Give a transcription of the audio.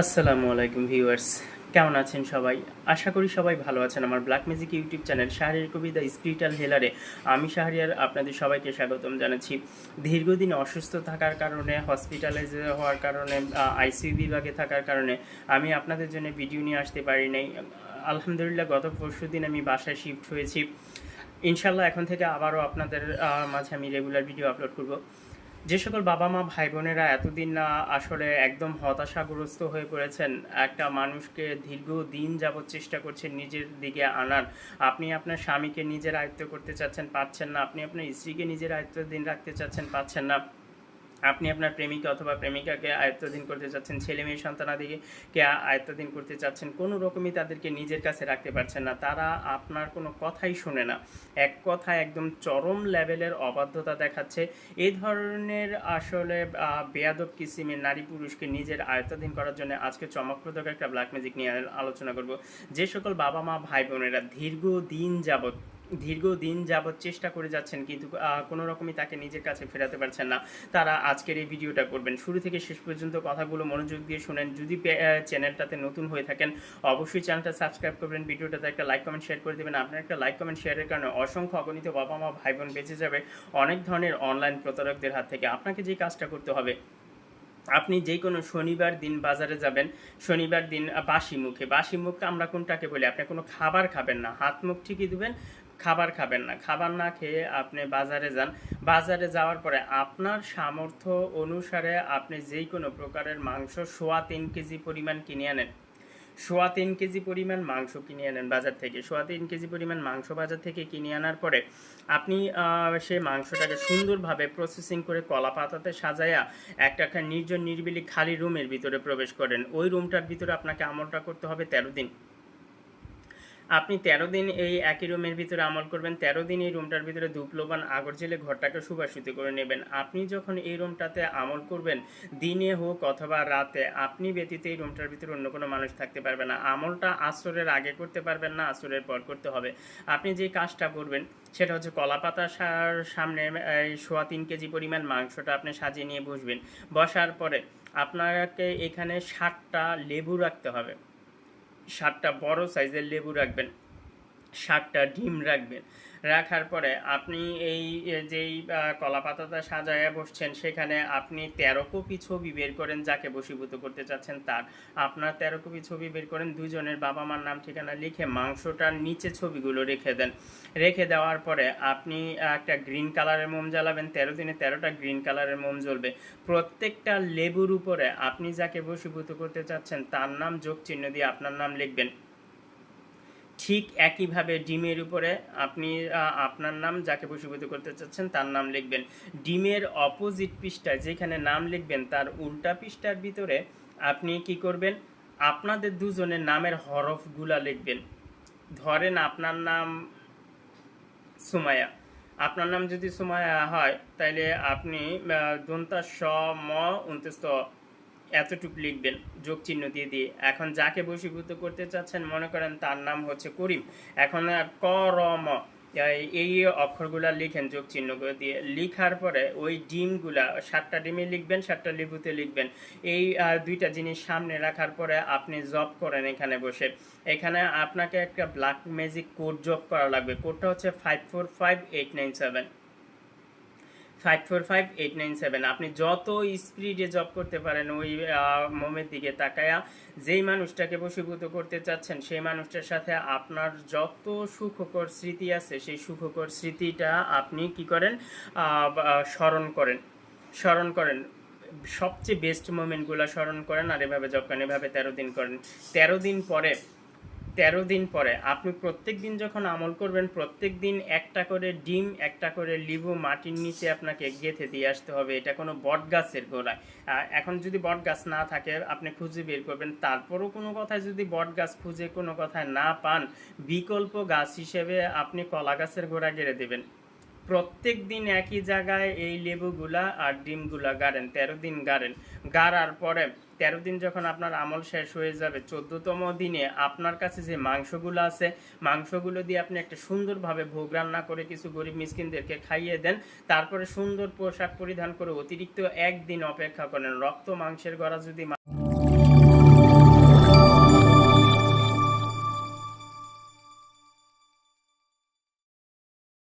আসসালামু আলাইকুম ভিউয়ার্স, কেমন আছেন সবাই? আশা করি সবাই ভালো আছেন। আমার black magic YouTube channel Shahriar Kabita spiritual হেলারে আমি শাহরিয়ার আপনাদের সবাইকে স্বাগতম জানাচ্ছি। দীর্ঘদিন অসুস্থ থাকার কারণে হসপিটালাইজ হওয়ার কারণে আইসিইউ বিভাগে থাকার কারণে আমি আপনাদের জন্য ভিডিও নিয়ে আসতে পারি নাই। আলহামদুলিল্লাহ, গত পরশু দিন আমি বাসায় শিফট হয়েছি। ইনশাল্লাহ এখন থেকে আবারও আপনাদের মাঝে আমি রেগুলার ভিডিও আপলোড করব। যে সকল বাবা মা ভাই বোনেরা এতদিন না আসলে একদম হতাশাগ্রস্ত হয়ে পড়েছেন, একটা মানুষকে দীর্ঘ দিন যাবৎ চেষ্টা করছেন নিজের দিকে আনার। আপনি আপনার স্বামীকে নিজের আয়ত্ত করতে চাচ্ছেন, পাচ্ছেন না। আপনি আপনার স্ত্রীকে নিজের আয়ত্ত দিন রাখতে চাচ্ছেন, পাচ্ছেন না। আপনি আপনার প্রেমিকা অথবা প্রেমিকাকে আয়ত্তাধীন করতে চাচ্ছেন, ছেলে মেয়ে সন্তানাদিকে আয়ত্তাধীন করতে চাচ্ছেন, কোনো রকমই তাদেরকে নিজের কাছে রাখতে পারছেন না। তারা আপনার কোনো কথাই শোনে না। এক কথা একদম চরম লেভেলের অবাধ্যতা দেখাচ্ছে। এই ধরনের আসলে বেয়াদব কিসিমের নারী পুরুষকে নিজের আয়ত্তাধীন করার জন্য আজকে চমকপ্রদক একটা ব্ল্যাক ম্যাজিক নিয়ে আলোচনা করব। যে সকল বাবা মা ভাই বোনেরা দীর্ঘ দিন যাবত দীর্ঘ দিন যাবৎ চেষ্টা করে যাচ্ছেন, কিন্তু কোনো রকমই তাকে নিজের কাছে ফেরাতে পারছেন না। তারা আজকের এই ভিডিওটা করবেন। শুরু থেকে শেষ পর্যন্ত কথাগুলো মনোযোগ দিয়ে শুনেন। যদি চ্যানেলটাতে নতুন হয়ে থাকেন, অবশ্যই চ্যানেলটা সাবস্ক্রাইব করবেন, ভিডিওটাতে একটা লাইক কমেন্ট শেয়ার করে দেবেন। আপনার একটা লাইক কমেন্ট শেয়ারের কারণে অসংখ্য অগণিত বাবা মা, ভাই বোন বেঁচে যাবে অনেক ধরনের অনলাইন প্রতারকদের হাত থেকে। আপনাকে যে কাজটা করতে হবে, আপনি যে কোনো শনিবার দিন বাজারে যাবেন। শনিবার দিন বাসি মুখে। বাসি মুখ আমরা কোনটাকে বলি? আপনি কোনো খাবার খাবেন না। হাত মুখ ঠিকই দিবেন খাবার খাবেন না। খাবার না খেয়ে আপনি বাজারে যান। বাজারে যাওয়ার পরে আপনার সামর্থ্য অনুসারে আপনি যেই কোনো প্রকারের মাংস সোয়া তিন কেজি পরিমাণ কিনে আনেন। সোয়া তিন কেজি পরিমাণ মাংস কিনে আনেন বাজার থেকে। সোয়া তিন কেজি পরিমাণ মাংস বাজার থেকে কিনে আনার পরে আপনি সেই মাংসটাকে সুন্দরভাবে প্রসেসিং করে কলা পাতাতে সাজায়া একটা একটা নির্জন নির্বিলি খালি রুমের ভিতরে প্রবেশ করেন। ওই রুমটার ভিতরে আপনাকে আমলটা করতে হবে তেরো দিন। আপনি তেরো দিন এই একই রুমের ভিতরে আমল করবেন, তেরো দিন এই রুমটার ভিতরে ধূপলোবান আগর জেলে ঘরটাকে সুবাসিত করে নেবেন। আপনি যখন এই রুমটাতে আমল করবেন, দিনে হোক অথবা রাতে, আপনি ব্যতীত এই রুমটার ভিতরে অন্য কোনো মানুষ থাকতে পারবে না। আমলটা আসরের আগে করতে পারবেন না, আসরের পর করতে হবে। আপনি যে কাজটা করবেন, সেটা হচ্ছে কলা পাতার সামনে সোয়া তিন কেজি পরিমাণ মাংসটা আপনি সাজিয়ে নিয়ে বসবেন। বসার পরে আপনাকে এখানে ষাটটা লেবু রাখতে হবে। সাতটা বড় সাইজের লেবু রাখবেন। সাতটা ডিম রাখবেন। রাখার পরে আপনি এই যেই কলা পাতাটা সাজায় বসছেন, সেখানে আপনি তেরো কপি ছবি বের করেন যাকে বশীভূত করতে চাচ্ছেন তার। আপনার তেরো কপি ছবি বের করেন দুজনের বাবা মার নাম, ঠিকানা লিখে মাংসটার নিচে ছবিগুলো রেখে দেন। রেখে দেওয়ার পরে আপনি একটা গ্রিন কালারের মোম জ্বালাবেন, তেরো দিনে তেরোটা গ্রিন কালারের মোম জ্বলবে। প্রত্যেকটা লেবুর উপরে আপনি যাকে বশীভূত করতে চাচ্ছেন, তার নাম যোগ চিহ্ন দিয়ে আপনার নাম লিখবেন। ঠিক একইভাবে ডিমের উপরে আপনি আপনার নাম যাকে বশীভূত করতে চাচ্ছেন তার নাম লিখবেন। ডিমের অপোজিট পৃষ্ঠায় যেখানে নাম লিখবেন তার উল্টা পৃষ্ঠার ভিতরে আপনি কি করবেন? আপনাদের দুজনের নামের হরফগুলা লিখবেন। ধরেন আপনার নাম সুমায়া আপনার নাম যদি সুমায়া হয় তাহলে আপনি দন্তা স ম উনত্রিশ এতটুকু লিখবেন, যোগ চিহ্ন দিয়ে দিয়ে। এখন যাকে বশীভূত করতে চাচ্ছেন, মনে করেন তার নাম হচ্ছে করিম। এখন ক, র, ম, এই- এই অক্ষরগুলা লিখেন যোগ চিহ্ন দিয়ে। লিখার পরে ওই ডিমগুলা, সাতটা ডিমে লিখবেন, সাতটা লেবুতে লিখবেন। এই দুইটা জিনিস সামনে রাখার পরে আপনি জব করেন এখানে বসে। এখানে আপনাকে একটা ব্ল্যাক ম্যাজিক কোড জব করা লাগবে। কোডটা হচ্ছে five four five eight nine seven five four five eight nine seven আপনি যত স্পিডে জব করতে পারেন, ওই মোমের দিকে তাকায়া যেই মানুষটাকে বশীভূত করতে চাচ্ছেন, সেই মানুষটার সাথে আপনার যত সুখকর স্মৃতি আছে, সেই সুখকর স্মৃতিটা আপনি কি করেন? স্মরণ করেন। স্মরণ করেন। সবচেয়ে বেস্ট মোমেন্টগুলো স্মরণ করেন আর এভাবে জব করেন। এভাবে তেরো দিন করেন। তেরো দিন পরে তেরো দিন পরে। আপনি প্রত্যেক দিন যখন আমল করবেন, প্রত্যেক দিন একটা করে ডিম, একটা করে লিবু মাটির নিচে আপনাকে গেঁথে দিয়ে আসতে হবে। এটা কোনো বট গাছের গোড়ায় এখন যদি বট গাছ না থাকে, আপনি খুঁজে বের করবেন। তারপরও কোনো কথায় যদি বট গাছ খুঁজে কোনো কথায় না পান, বিকল্প গাছ হিসেবে আপনি কলা গাছের গোড়া গেড়ে দেবেন। প্রত্যেক দিন একই জায়গায় এই লেবুগুলা আর ডিমগুলা গাড়েন, তেরো দিন গাড়েন। গাড়ার পরে তেরো দিন যখন আপনার আমল শেষ হয়ে যাবে, চোদ্দতম দিনে আপনার কাছে যে মাংসগুলো আছে, মাংসগুলো দিয়ে আপনি একটা সুন্দরভাবে ভোগ রান্না করে কিছু গরিব মিসকিনদেরকে খাইয়ে দেন। তারপরে সুন্দর পোশাক পরিধান করে অতিরিক্ত একদিন অপেক্ষা করেন। রক্ত মাংসের গড়া যদি